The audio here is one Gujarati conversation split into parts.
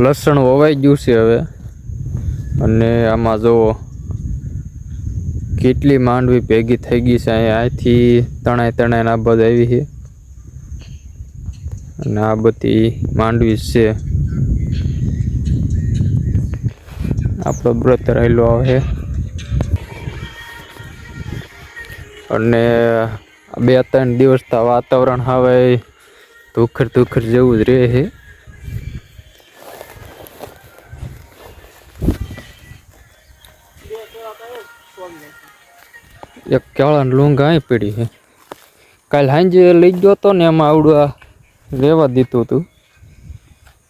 લસણ વવાઈ ગયું છે હવે. અને આમાં જુઓ કેટલી માંડવી ભેગી થઈ ગઈ છે અહીંથી તણાઈ તણાઈ આ બધ આવી છે. અને આ બધી માંડવી છે. આપણો વ્રત રહેલો આવે. અને બે ત્રણ દિવસ વાતાવરણ હવે ધુખર ધુખર જેવું જ રહે છે. એક કેળા લૂંગ અહીં પડી છે. કાલ સાંજે લઈ ગયો હતો ને એમાં આવડું આ રહેવા દીધું હતું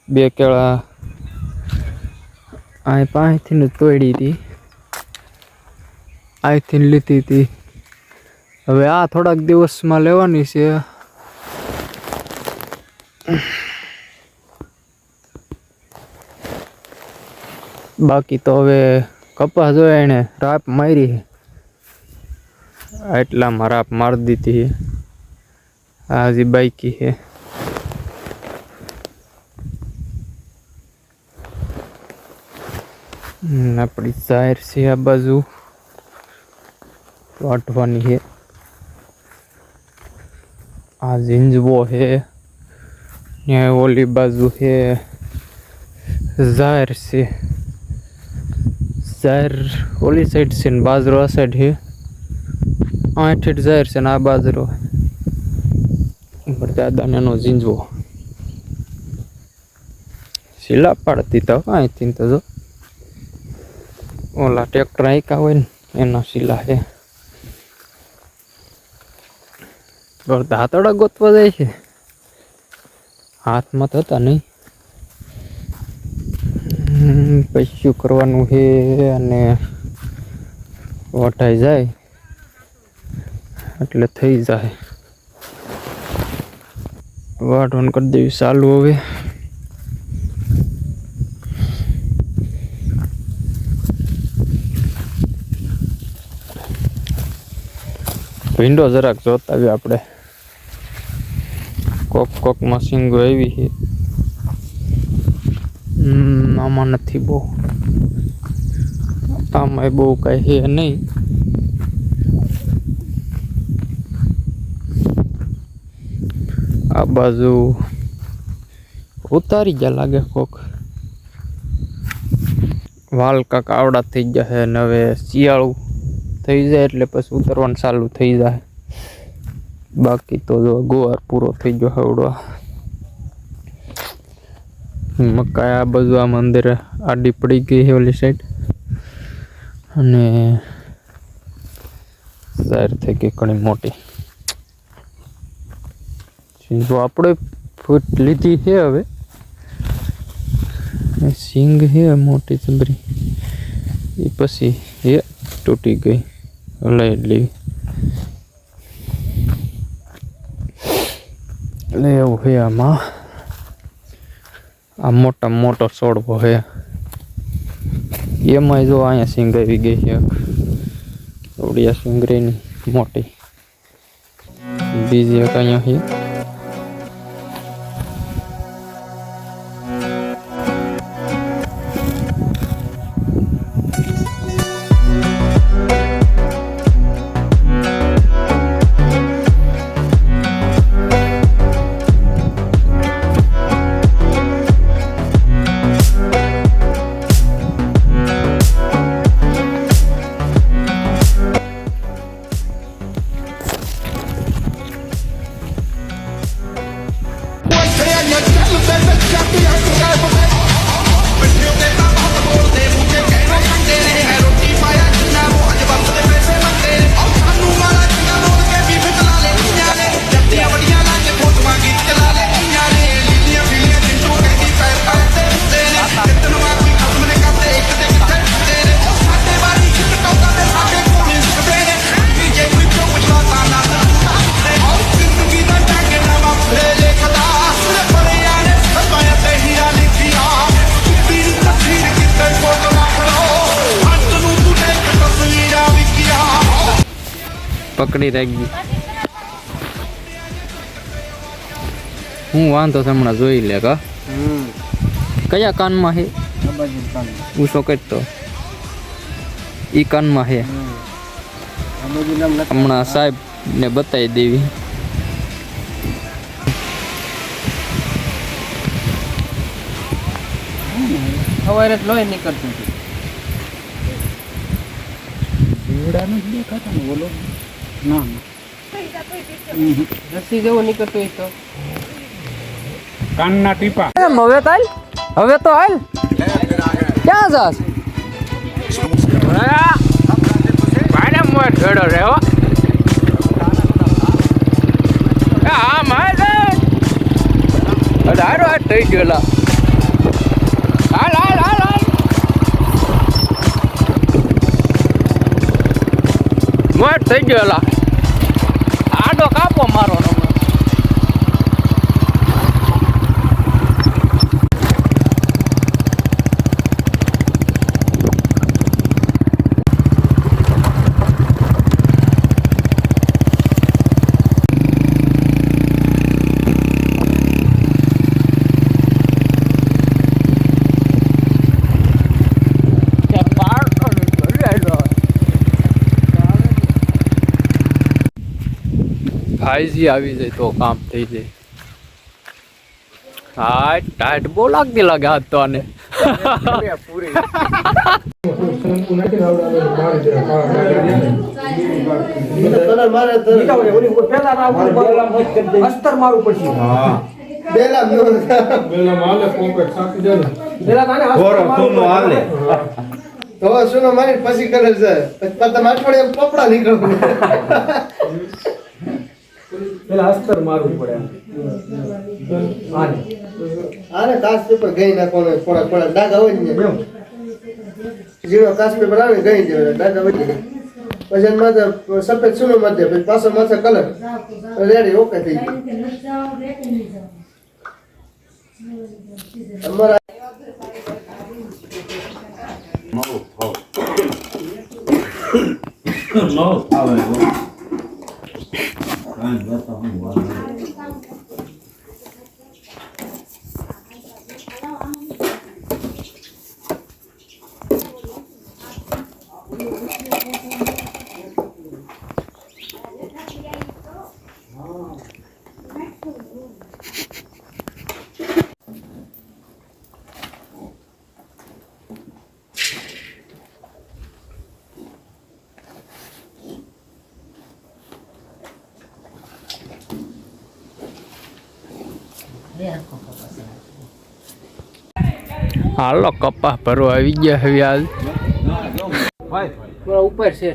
બે કેળા અહીં પાસેથી ને તોડી હતી અહીંથી લીધી હતી હવે આ થોડાક દિવસમાં લેવાની છે. બાકી તો હવે કપાસ હોય એને રાપ મારી છે મારા માર દીધી હે. આ હજી બાઈકી હે. આપણી જાહેર છે આ બાજુ. વાટવાની હે. આ ઝીંઝવો હે. ત્યાં ઓલી બાજુ હે. જાહેર છે. જાહેર ઓલી સાઈડ છે ને બાજરો આ સાઈડ છે આઠ જાહેર છે ને આ બાજરો. દાદાનો ઝીંઝવો. શીલા પાડતી તો અહીંથી તો જો. ઓલા ટ્રેક્ટર આંકા હોય ને, એના શીલા છે. હાથોડા ગોતવા જાય છે. હાથમાં તો હતા નહીં. પછી શું કરવાનું છે અને વટાઈ જાય. એટલે થઈ જાય. વાટવાનું કરી દેવી ચાલુ હવે. વિન્ડો જરાક જોતા આવ્યો આપણે. કોક કોક મશીન આવી છે. હમ, આમાં નથી બહુ. આમાં બહુ કાંઈ છે નહીં. આ બાજુ ઉતારી ગયા લાગે કોક. વાલ કાક આવડા થઈ જશે ને હવે શિયાળું થઈ જાય એટલે પછી ઉતરવાનું ચાલુ થઈ જાય. બાકી તો જો ગોવાર પૂરો થઈ ગયો હવડો મકાઈ આ બાજુ આ મંદિર આડી પડી ગઈ છે ઓલી સાઈડ અને જાહેર થઈ ગઈ ઘણી મોટી. જો આપણે ફૂટ લીધી છે હવે. સિંગ છે મોટી ચમરી એ પછી એ તૂટી ગઈ. હલાઈ લેવી એટલે એવું છે આમાં. આ મોટા મોટો છોડવો છે. એમાં જો અહીંયા સિંગ આવી ગઈ છે. ઓડિયા સિંગરીની મોટી. બીજી એક અહીંયા છે. પકડી રાખી હું વાંધો છે હમણાં જોઈ લે કા? કયા કાનમાં હે? ઊંચો કરતો ઈ કાનમાં હે. હમણાં સાહેબ ને બતાવી દેવી. સવારે જ લોહી નીકળતું હતું. જ દેખાતા ને બોલો ના ના. રસી જેવો નીકળતો હોય તો. કાનના ટીપા. એમ હવે તો હાલ હવે તો હાલ? ક્યાં જાસ ભાઈને મોય ઠેડો રહ્યો હો હા મારે અઢારો હાથ થઈ ગયેલા. હાલ હાલ હાલ હાલ. મોટ થઈ ગયેલા. આડો કાપો મારો ભાઈજી આવી જાય તો કામ થઈ જાય. હા ટાઈટ બહુ લાગતી લાગે હાથ તો આને. અસ્તર મારું પડશે. તો શું મારી પછી કરે છે. પછી તમે અઠવાડિયે પોપડા નીકળો. પેલા અસ્તર મારવું પડે આને. કાચ પેપર ગઈ નાખવાનો થોડા થોડા ડાઘા હોય ને. જીરો કાચ પેપર આવે ગઈ જાય ડાઘા વધી જાય પછી માથે સફેદ સુનો માથે પછી પાછો માથે કલર. રેડી ઓકે થઈ ગયું. અમારા Anh nói. હાલો કપા ભરવા આવી ગયા હવે આજ ઉપર છે